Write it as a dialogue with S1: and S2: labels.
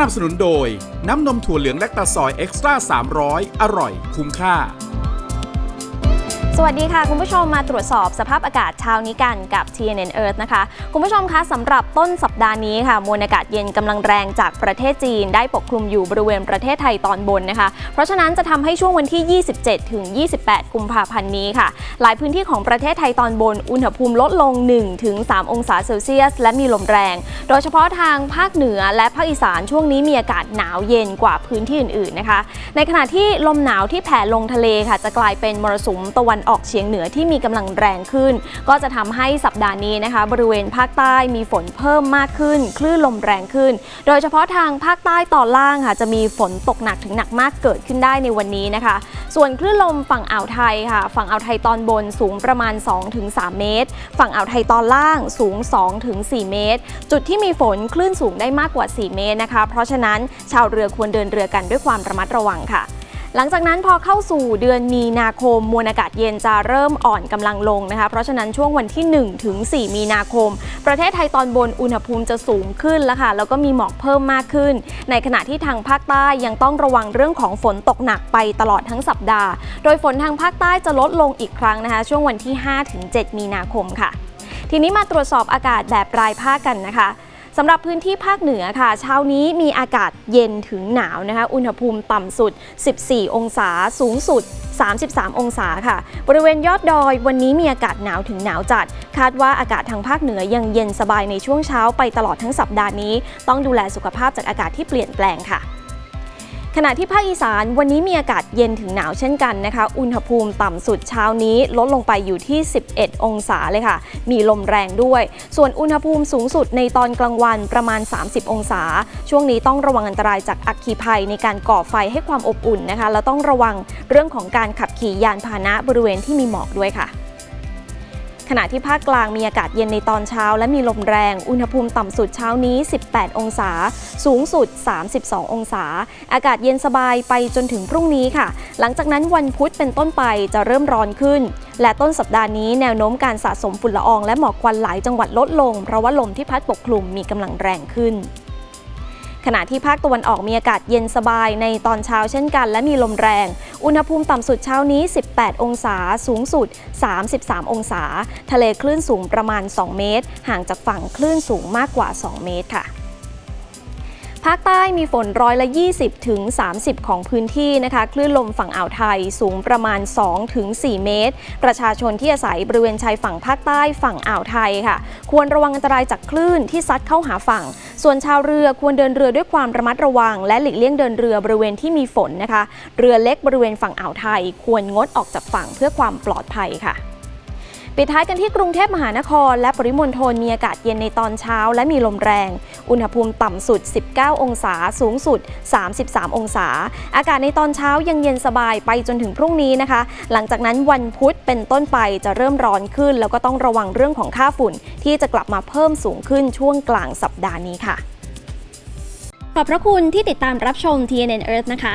S1: นับสนุนโดย น้ำนมถั่วเหลืองแลคตาซอยเอ็กซ์ตร้า300 อร่อย คุ้มค่า
S2: สวัสดีค่ะ คุณผู้ชมมาตรวจสอบสภาพอากาศเช้านี้กันกับ TNN Earth นะคะ คุณผู้ชมคะสำหรับต้นสัปดาห์นี้ค่ะมวลอากาศเย็นกำลังแรงจากประเทศจีน ได้ปกคลุมอยู่บริเวณประเทศไทยตอนบนนะคะ เพราะฉะนั้นจะทำให้ช่วงวันที่ 27 ถึง 28 กุมภาพันธ์นี้ค่ะ หลายพื้นที่ของประเทศไทยตอนบน อุณหภูมิลดลง 1 ถึง 3 องศาเซลเซียส และมีลมแรง โดยเฉพาะทางภาคเหนือและภาคอีสานช่วงนี้มีอากาศหนาวเย็นกว่าพื้นที่อื่นๆนะคะ ในขณะที่ลมหนาวที่แผ่ลงทะเลค่ะจะกลายเป็นมรสุมตะวันออกเฉียงเหนือที่มีกำลังแรงขึ้น ก็จะทำให้สัปดาห์นี้นะคะ บริเวณภาคใต้มีฝนเพิ่มมากขึ้น คลื่นลมแรงขึ้น โดยเฉพาะทางภาคใต้ตอนล่างค่ะจะมีฝนตกหนักถึงหนักมากเกิดขึ้นได้ในวันนี้นะคะ ส่วนคลื่นลมฝั่งอ่าวไทยค่ะ ฝั่งอ่าวไทยตอนบนสูงประมาณ 2-3 เมตร ฝั่งอ่าวไทยตอนล่างสูง 2-4 เมตร จุดที่มีฝนคลื่นสูงได้มากกว่า 4 เมตรนะคะ เพราะฉะนั้นชาวเรือควรเดินเรือกันด้วยความระมัดระวังค่ะ หลังจากนั้นพอเข้าสู่เดือนมีนาคมมวลอากาศเย็นจะเริ่มอ่อนกำลังลงนะคะ เพราะฉะนั้นช่วงวันที่ 1 ถึง 4 มีนาคม ประเทศไทยตอนบนอุณหภูมิจะสูงขึ้นแล้วค่ะ แล้วก็มีหมอกเพิ่มมากขึ้น ในขณะที่ทางภาคใต้ยังต้องระวังเรื่องของฝนตกหนักไปตลอดทั้งสัปดาห์ โดยฝนทางภาคใต้จะลดลงอีกครั้งนะคะ ช่วงวันที่ 5 ถึง 7 มีนาคมค่ะ ทีนี้มาตรวจสอบอากาศแบบรายภาคกันนะคะ สำหรับพื้นที่ภาคเหนือค่ะ เช้านี้มีอากาศเย็นถึงหนาวนะคะ อุณหภูมิต่ำสุด 14 องศา สูงสุด 33 องศาค่ะ บริเวณยอดดอยวันนี้มีอากาศหนาวถึงหนาวจัด คาดว่าอากาศทางภาคเหนือยังเย็นสบายในช่วงเช้าไปตลอดทั้งสัปดาห์นี้ ต้องดูแลสุขภาพจากอากาศที่เปลี่ยนแปลงค่ะ ขณะที่ภาคอีสานวันนี้มีอากาศเย็นถึงหนาวเช่นกันนะคะ อุณหภูมิต่ำสุดเช้านี้ลดลงไปอยู่ที่ 11 องศาเลยค่ะ มีลมแรงด้วย ส่วนอุณหภูมิสูงสุดในตอนกลางวันประมาณ 30 องศา ช่วงนี้ต้องระวังอันตรายจากอัคคีภัยในการก่อไฟให้ความอบอุ่นนะคะ แล้วต้องระวังเรื่องของการขับขี่ยานพาหนะบริเวณที่มีหมอกด้วยค่ะ ขณะที่ภาคกลางมีอากาศเย็นในตอนเช้า และมีลมแรง อุณหภูมิต่ำสุดเช้านี้ 18 องศา สูงสุด 32 องศา อากาศเย็นสบายไปจนถึงพรุ่งนี้ค่ะ หลังจากนั้นวันพุธเป็นต้นไปจะเริ่มร้อนขึ้น และต้นสัปดาห์นี้แนวโน้มการสะสมฝุ่นละออง และหมอกควันหลายจังหวัดลดลง เพราะว่าลมที่พัดปกคลุมมีกำลังแรงขึ้น ขณะที่ภาคตะวันออกมีอากาศเย็นสบายในตอนเช้าเช่นกัน และมีลมแรง อุณหภูมิต่ำสุดเช้านี้ 18 องศา สูงสุด 33 องศา ทะเลคลื่นสูงประมาณ 2 เมตร ห่างจากฝั่งคลื่นสูงมากกว่า 2 เมตรค่ะ ภาคใต้มีฝนร้อยละ 20ถึง30 ของพื้นที่นะคะ คลื่นลมฝั่งอ่าวไทยสูงประมาณ2ถึง4เมตร ประชาชนที่อาศัยบริเวณชายฝั่งภาคใต้ฝั่งอ่าวไทยค่ะ ควรระวังอันตรายจากคลื่นที่ซัดเข้าหาฝั่ง ส่วนชาวเรือควรเดินเรือด้วยความระมัดระวัง และหลีกเลี่ยงเดินเรือบริเวณที่มีฝนนะคะ เรือเล็กบริเวณฝั่งอ่าวไทย ควรงดออกจากฝั่งเพื่อความปลอดภัยค่ะ ปิดท้ายกันที่กรุงเทพมหานคร และปริมณฑลมีอากาศเย็นในตอนเช้า และมีลมแรง อุณหภูมิต่ำสุด 19 องศา สูงสุด 33 องศา อากาศในตอนเช้ายังเย็นสบายไปจนถึงพรุ่งนี้นะคะ หลังจากนั้นวันพุธเป็นต้นไปจะเริ่มร้อนขึ้น แล้วก็ต้องระวังเรื่องของค่าฝุ่น ที่จะกลับมาเพิ่มสูงขึ้นช่วงกลางสัปดาห์นี้ค่ะ ขอบพระคุณที่ติดตามรับชม TNN Earth นะคะ